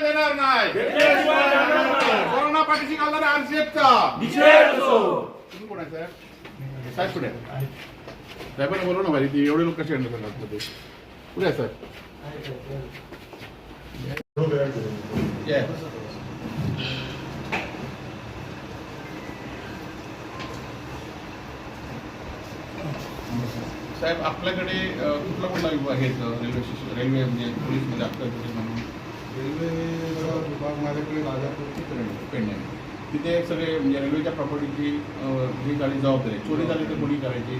देणार नाही? कोरोना पाठीशी घालणाऱ्या आरसीएफचा तुम्ही कोण आहे साहेब साहेब कुठे आहे? साहेबांना बोलव ना भाई ती एवढे लोक कसे हँडल करतात ते कुठे आहे साहेब. साहेब आपल्याकडे कुठला कुठला विभाग आहे? रेल्वे स्टेशन रेल्वे म्हणजे पोलीसमध्ये आपल्याकडे म्हणून रेल्वे विभाग माझ्याकडे राजापूरची पेंड आहे तिथे सगळे म्हणजे रेल्वेच्या प्रॉपर्टीची जी गाडी जबाबदारी. चोरी झाली तर कोणी करायची?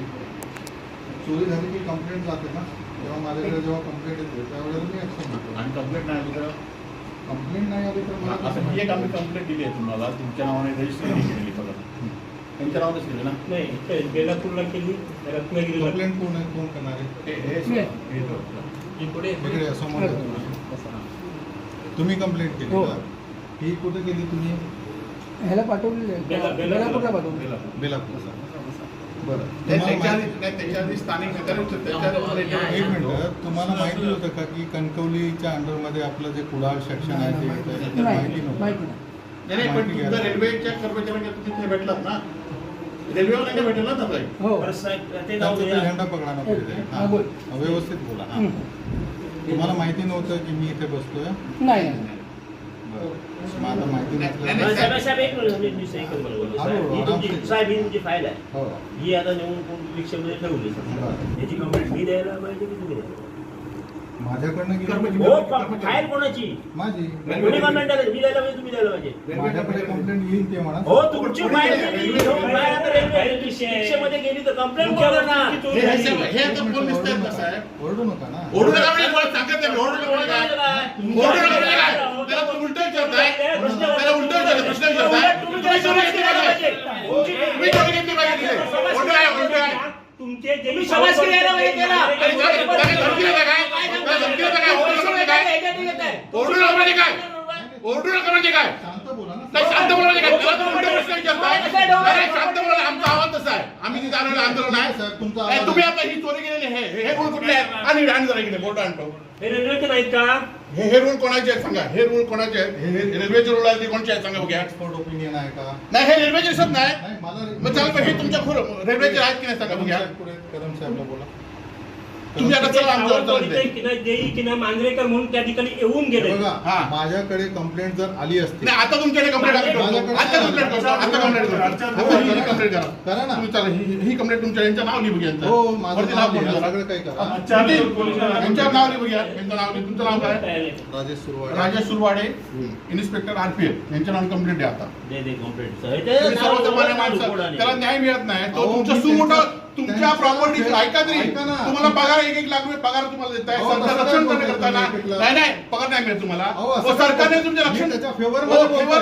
चोरी झाली की कंप्लेंट जाते ना. तेव्हा माझ्याकडे जेव्हा कंप्लेंट येते त्यावेळेला मी ऍक्शन घेतो. आणि कंप्लेंट नाही आली तर? कंप्लेंट नाही आली तर मला असं ही एक आम्ही कंप्लेंट दिली आहे तुम्हाला. तुमच्या नावाने रजिस्टर केली बघा त्यांच्या नावानेच केली ना? नाही बेलापूरला केली रत्नागिरीला. कंप्लेंट कोण आहे? कोण करणार आहे? हे हे हे जो. ही पुढे समोर तुम्ही. तुम्ही कंप्लेंट केली हो. ही कुठे केली तुम्ही? ह्याला पाठवलेलं आहे. बेला- बेलापूरला पाठवलं बेलापूर. बरं तुम्हाला त्याच्या आधी माहिती- होते, त्याच्या आधी एक मिनिट तुम्हाला माहिती होतं का की कणकवलीच्या अंडरमध्ये आपलं जे कुडाळ सेक्शन आहे ते? माहिती नाही नाही पण. रेल्वेच्या तिथे भेटलात ना रेल्वेवाल्यांना भेटेल ना ताई हो. झेंडा पकडा ना पुढे हा. बोल. व्यवस्थित बोला. तुम्हाला माहिती नव्हतं की मी इथे बसतोय नाही माहिती नाही, साहेब साहेब एक मिनिट मी- बोलतो. साहेब, ही. तुमची साहेब ही तुमची फाईल आहे हो ही आता नेऊन कोण रिक्षामध्ये ठेवली बरं. याची कंप्लेंट मी द्यायला पाहिजे की तुम्ही द्यायला माझ्याकडनं गेली कर्मचारी- हो पण फाईल कोणाची? माझी. कोणी कंप्लेंट आली मी द्यायला पाहिजे तुम्ही द्यायला पाहिजे. माझ्याकडे कंप्लेंट येईल ते म्हणा. हो तुमची फाईल गेली. हो, फाईल आता रेल्वे रिक्षामध्ये गेली तर कंप्लेंट करणार हे हे साहेब, हे आता कोण दिसतायत ना साहेब? ओरडू नका ना. ओरडू नका म्हणजे मला सांगत नाही, ओरडू नका म्हणजे काय? ओरडू नका. म्हणजे काय? त्याला तुम्ही उलटं विचारताय? त्याला उलटं विचारताय. प्रश्न विचारताय. तुम्ही चोरी घेतली पाहिजे. तुम्ही चोरी घेतली पाहिजे. तिथे उलटं आहे उलटं आहे. तुमचे जे तुम्ही समाजकीय यायला पाहिजे त्याला. आणि काय- काय धमकी देता काय? काय धमकी देता काय? ओरडू नका म्हणजे काय? ओरडू नका म्हणजे काय ओरडू नका म्हणजे काय? शांत बोला ना. नाही शांत बोला म्हणजे काय? त्याला तुम्ही उलटे प्रश्न विचारताय. नाही, नाही, शांत बोला ना. आमचा आवाज तसा आहे. आम्ही तिथे आलेलो आंदोलन आहे. साहेब, तुमचा नाही, तुम्ही. आता ही चोरी आहे. हे- हे रूल कुठले आहेत? आणि आणि जरा इकडे बोर्ड आणतो हे रेल्वेचे नाहीत का? हे हे रूल कोणाचे आहेत? सांगा. हे रूल कोणाचे आहेत? हे हे रेल्वेचे रूल आहेत ते कोणचे आहेत? सांगा बघूया एक्सपर्ट ओपिनियन आहे का? नाही हे रेल्वेचे दिसत नाही. नाही मला मग चाल हे तुमच्या खुर रेल्वेचे आहेत की नाही? सांगा बघूया पुढे. कदम साहेबला बोला. तुमच्या आता चला आमच्यावर चालत आहे. मांजरेकर म्हणून त्या ठिकाणी येऊन गेले. हे बघा हा. माझ्याकडे कंप्लेंट जर आली असती. नाही आता तुमच्याकडे कंप्लेंट आम्ही करतो माझ्याकडे- आता कंप्लेंट करतो. आता कंप्लेंट करतो. आता ही कंप्लेंट करा. करा ना. तुम्ही चला ही ही कंप्लेंट तुमच्या यांचं नाव लिहू यांचं हो माझं वरती नाव लिहा. लिहा, सगळं काही करा. यांच्यावर नाव लिहू घ्या. यांचं नाव लिहू तुमचं नाव काय? राजेश सुरवाडे. राजेश सुरवाडे इन्स्पेक्टर आरपीएफ यांच्या नावाने कंप्लेंट द्या आता. दे दे कंप्लेंट तुम्ही सर्वसामान्य माणसं. त्याला न्याय मिळत नाही. तो अहो, तुमचं मी सुमोठं त्यांचं- तुमच्या प्रॉपर्टी ऐका तरी. तुम्हाला पगार एक एक लाख रुपये पगार तुम्हाला देत आहे सरकार रक्षण करताना? नाही नाही पगार नाही मिळत तुम्हाला. सरकारने बोलता? तुमचे मी रक्षण favor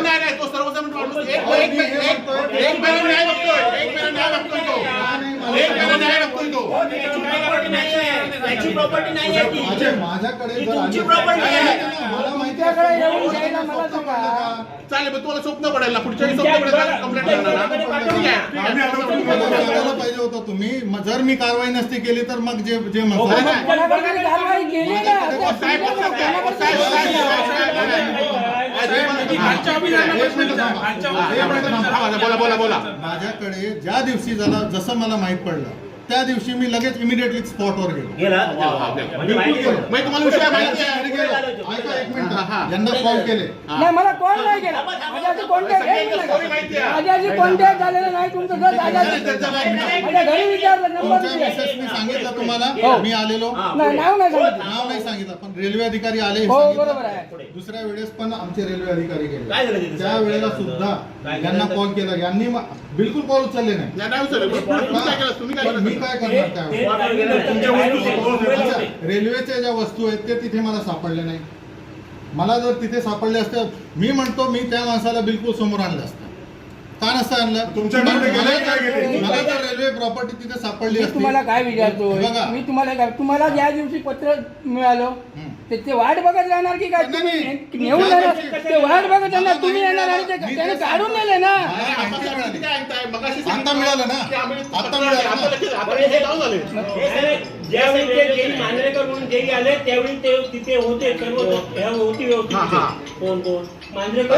नाही नाही तो सर्वसामान्य माणूस एक महिना न्याय मागतोय एक महिना न्याय मागतोय तो. एक महिना न्याय मागतोय तो. प्रॉपर्टी नाही आहे त्याची प्रॉपर्टी नाही आहे ती. माझ्या- माझ्याकडे ही जर तुमची आली- property आहे. मला माहिती तुमच्याकडे आहे. जायला मला स्वप्न सांगा. पडलं का? चालेल पण तुम्हाला स्वप्न पडेल ना पुढच्या वेळी स्वप्न पडेल कंप्लेंट करणार ना ठीक आहे, ठीक आहे. मला सांगायला पाहिजे होतं तुम्ही म- जर मी कारवाई नसती केली तर मग जे जे. कोणाकडे तरी कारवाई केली ना ओ, साहेब, साहेब, साहेब, साहेब, साहेब, साहेब, साहेब, एक मिनिट थांबा. एक मिनिट थांबा. बोला बोला बोला माझ्याकडे ज्या दिवशी झाला जसं मला माहीत पडलं त्या दिवशी मी लगेच इमिडिएटली स्पॉटवर गेलो गेला. म्हणजे माहिती गेलो. पडलं. मग तुम्हाला विषय माहिती आहे हा, हा. यांना कॉल. केले नाही मला कॉल नाही केला. माझ्याशी आहे. माझ्याशी कॉन्टॅक्ट झालेला नाही तुमचं नाही, माझ्या घरी विचारलं नंबर. मिसेसनी सांगितलं तुम्हाला. हो. मी आलेलो. हा, नाही नाव नाही सांगितलं. नाव नाही सांगितलं. पण रेल्वे अधिकारी आले हे हो. बरोबर आहे. दुसऱ्या वेळेस पण आमचे रेल्वे अधिकारी गेले? त्या वेळेला सुद्धा यांना? कॉल केला. यांनी मा- बिलकुल कॉल उचलले नाही. काय मी करणार त्यावेळेस. रेल्वेच्या ज्या वस्तू आहेत ते तिथे मला सापडले नाही मला जर तिथे सापडले असते मी म्हणतो मी त्या माणसाला बिलकुल समोर आणलं असतं का नसतं आणलं तुमच्याकडे मला- गेले काय गेले? मला- मला तर रेल्वे प्रॉपर्टी तिथे सापडली असती. तुम्हाला काय विचारतो बघा. मी तुम्हाला काय तुम्हाला ज्या दिवशी पत्र मिळालं. ते ते वाट बघत राहणार की काय तुम्ही. नेऊन ते वाट बघत राहणार तुम्ही येणार आणि ते काढून. नेले ना मला माहिती मिळाली. काय ऐकताय? मगाशी आता मिळालं ना. आता मिळालं. हे ज्यावेळी ते जेई मांजरेकर म्हणून जेई आले त्यावेळी ते तिथे होते सर्व ह्या होती व्यवस्थित हा, हा. कोण कोण मांजरेकर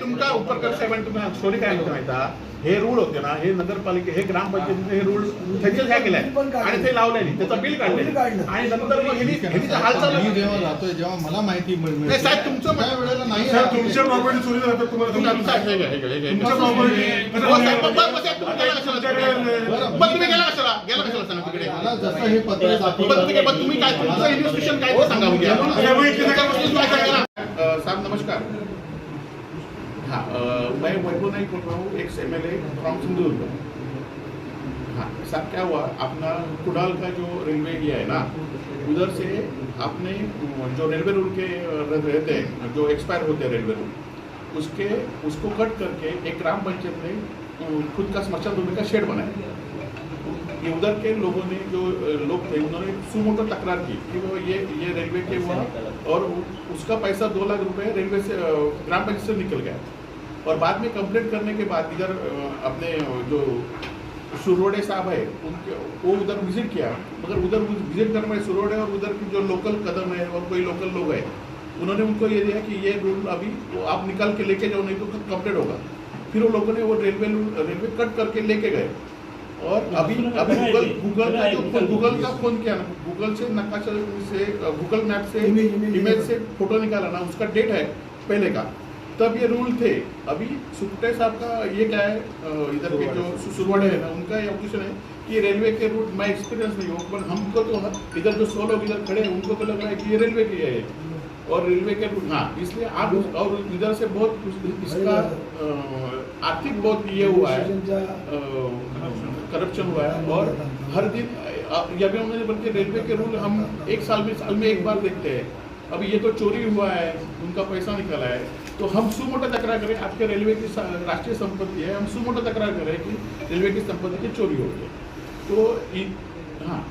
तुमका उपरकर साहेबांनी तुम्ही स्टोरी काय होतं माहिती? हे रूल होते ना हे नगरपालिके हे ग्रामपंचायतीने हे रूल त्यांच्याच ह्या केलाय आणि ते लावले नाही त्याचं बिल काढले आणि नंतर मग ह्यांनी ह्यांनी ते हालचाल मी जेव्हा राहतोय जेव्हा मला माहिती मिळ- मिळते नाही, साहेब, तुमचं- त्या वेळेला नाही. तुमच्या प्रॉपर्टी चोरी जातात तुम्हाला तुमच्या- तुमच्या हे घ्या, हे घ्या, हे घ्या. तुमच्या हो, property- साहेब, मग- मग- मग साहेब, तुम्ही गेला कशाला तिकडे? बरं. मग तुम्ही गेला कशाला गेला कशाला सांगा तिकडे मला जसं हे पत्र दाखवलं पण तुम्ही काय तुमचं इन्व्हेस्टिगेशन काय ते सांगा म्हणजे त्यामुळे इथे तुमच्या गोष्टी काय सांगा ना. अ, साहब नमस्कार हाँ मैं वैभव नहीं बोल रहा हूँ ex M L A from Sindhudurg हाँ साहब क्या हुआ अपना कुडाल का जो रेलवे ये है ना उधर से आपने जो रेलवे रूल के रहते हैं जो एक्सपायर होते हैं रेलवे रूल उसके उसको कट करके एक ग्राम पंचायत ने खुद का स्मशान भूमि का शेड बनाया ये उधर के लोगों ने जो लोग थे उन्होंने सुमोटो तकरार की कि वो ये ये रेलवे के हुआ और उसका पैसा दो लाख रुपए रेलवे से ग्राम पंचायत से निकल गया। और बाद में कंप्लेंट करने के बाद इधर अपने जो सुरोडे साहब है उनके वो उधर विज़िट किया। मगर उधर विज़िट करने में सुरोडे और उधर की जो लोकल कदम है और कोई लोकल लोग है उन्होंने उनको ये दिया कि ये रूल अभी वो आप निकाल के लेके जाओ नहीं तो कंप्लेंट होगा। फिर वो लोगों ने वो रेलवे रेलवे कट करके लेके गए। और अभी अभी गूगल गूगल का जो गूगल का फ़ोन किया ना गूगल से नकाशा से गूगल मैप से इमेज से फ़ोटो निकाला ना उसका डेट है पहले का। तब ये रूल थे। अभी सुखटे साहब का ये क्या है इधर के जो सुरवाड़े। है ना उनका ये ऑप्शन है कि रेलवे के रूट मैं एक्सपीरियंस नहीं हूँ पर हमको तो इधर जो सौ लोग इधर खड़े हैं उनको तो लग रहा है कि ये रेलवे के है। और रेलवे के रूट हाँ इसलिए आप और इधर से बहुत इसका आर्थिक बहुत ये हुआ है। करप्शन हुआ है और हर दिन या भी उन्होंने बल्कि रेलवे के रूल हम एक साल में साल में एक बार देखते हैं। अभी ये तो चोरी हुआ है, उनका पैसा निकला है। तो हम सुमोटा तकरार करें आपके रेलवे की राष्ट्रीय संपत्ति है, हम सुमोटा तकरार करें कि रेलवे की संपत्ति की चोरी हो गई। तो हाँ हाँ।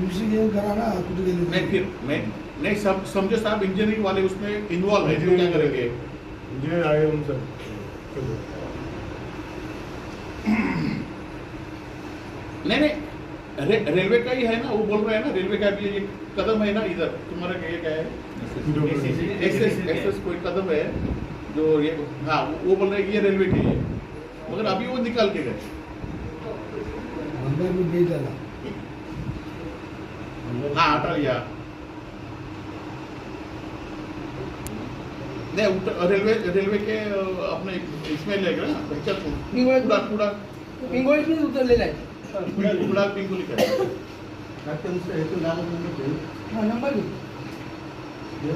नहीं फिर नहीं नहीं सब समझो साहब इंजीनियरिंग वाले उसमें इन्वॉल्व है तो क्या करेंगे? जे आहे उनचं नहीं नहीं रे, रेलवे का ही है ना वो बोल रहे हैं ना रेलवे का भी ये कदम है ना इधर। तुम्हारा ये क्या है? एस कोई कदम है जो ये हाँ वो बोल रहे हैं ये रेलवे की है मगर अभी वो निकाल के गए। हाँ हटा लिया नहीं रेलवे रेलवे के अपने इसमें ले गए ना कुडा कुडा? पिंगोळीतून उतरलेला आहे. कुडा पिंगुली का हा नंबर घे.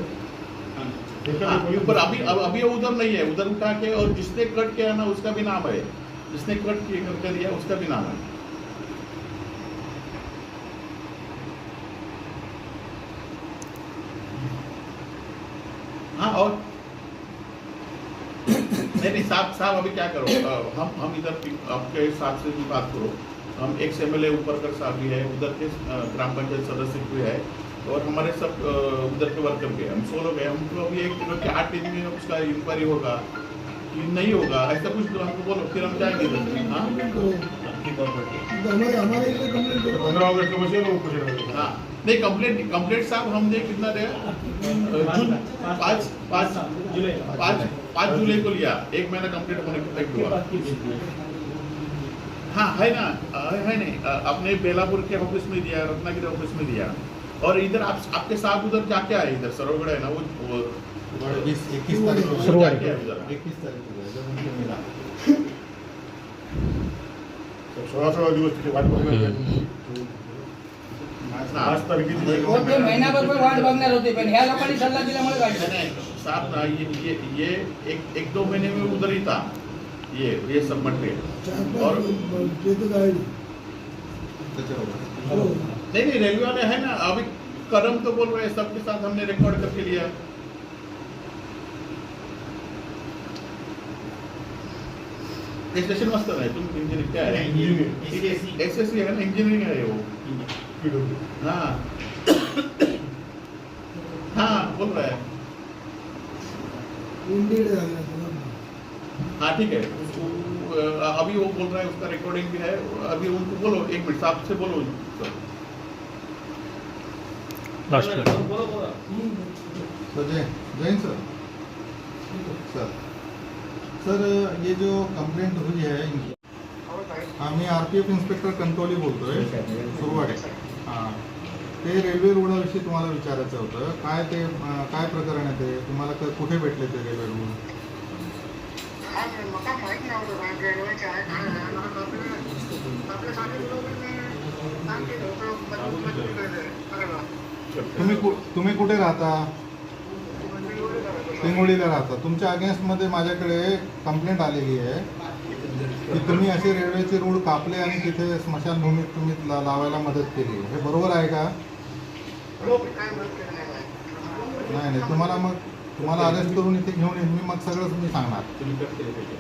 हाँ, पर अभी अभी उधर नहीं है उधर उठा के और जिसने कट किया ना उसका भी नाम है। जिसने कट करके दिया उसका भी नाम हाँ। नहीं नहीं साहब साहब अभी क्या करो? हम हम इधर आपके साथ से भी बात करो। हम एक एम एल ए ऊपरकर साहब भी है उधर के ग्राम पंचायत सदस्य भी है और हमारे सब उधर के वर्कर भी हैं। हम सौ लोग हैं। हमको अभी एक दिनों के आठ दिन में उसका इंक्वायरी होगा कि नहीं होगा ऐसा कुछ तो हमको बोलो फिर हम जाएँगे हाँ? बसेल हाँ। नहीं कंप्लेंट कंप्लेंट साहब हमने कितना दिया जून पाँच पाँच जुलै पाँच पाँच जुलाई को लिया। एक महीना कंप्लीट होने को तक हुआ। हाँ है ना? है नहीं? अपने बेलापुर के ऑफ़िस में दिया रत्नागिरी ऑफ़िस में दिया। और इधर आप आपके साथ उधर क्या क्या आए इधर? सरोगढ़ है ना वो, इक्कीस तारीख उधर? एकवीस तारीख म्हणजे सोळा सोळा दिवस वाट बघणार सल्ला दिल्यामुळे नहीं, काढलं नहीं, साहब ना ये ये ये एक एक दो महीने में उधर ही था ये ये सब मटेरियल और नहीं नहीं रेलवे वाले है ना अभी कदम तो बोल रहे हैं सबके साथ हमने रिकॉर्ड करके लिया स्टेशन मास्टर है तुम इंजीनियर क्या है एस एस सी है ना इंजीनियरिंग है वो हाँ। हाँ बोल रहा है। हाँ ठीक है। अभी वो बोल रहा है उसका रिकॉर्डिंग भी है। अभी उनको बोलो एक मिनट साहब से बोलो। Jai Jain sir. Sir sir ये जो कंप्लेंट हुई है इनकी। हा मी R P F inspector Kantoli बोलतोय. सुरवाडे हां. ते रेल्वे रुग्णाविषयी तुम्हाला विचारायचं होतं. काय ते अं, काय प्रकरण आहे ते? तुम्हाला क- कुठे भेटले ते रेल्वे रुळ तुम्ही कु- तुम्ही कुठे राहता? पिंगोळीला राहता. तुमच्या अगेन्स्टमध्ये माझ्याकडे कंप्लेंट आलेली आहे. की तुम्ही असे रेल्वेचे रूळ कापले आणि तिथे स्मशानभूमीत तुम्ही ला- लावायला मदत केली. हे बरोबर आहे का? नाही नाही. तुम्हाला मग तुम्हाला अरेस्ट करून इथे घेऊन येईन मी मग सगळं तुम्ही सांगणार.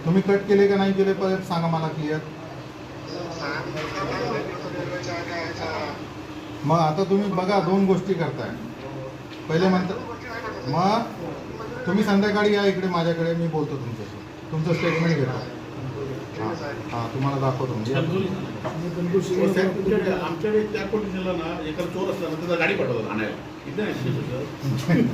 तुम्ही कट केले का? नाही केले? परत सांगा मला क्लिअर मग आता तुम्ही बघा दोन गोष्टी करताय. पहिले म्हणता मग तुम्ही संध्याकाळी या इकडे माझ्याकडे. मी बोलतो तुमच्याशी. तुमचं स्टेटमेंट घेतो. हां हां तुम्हाला दाखवतो. आमच्याकडे त्या कंडिशनला ना एखादा चोर असला ना त्याचा गाडी पाठवतात आणायला इथे नाही.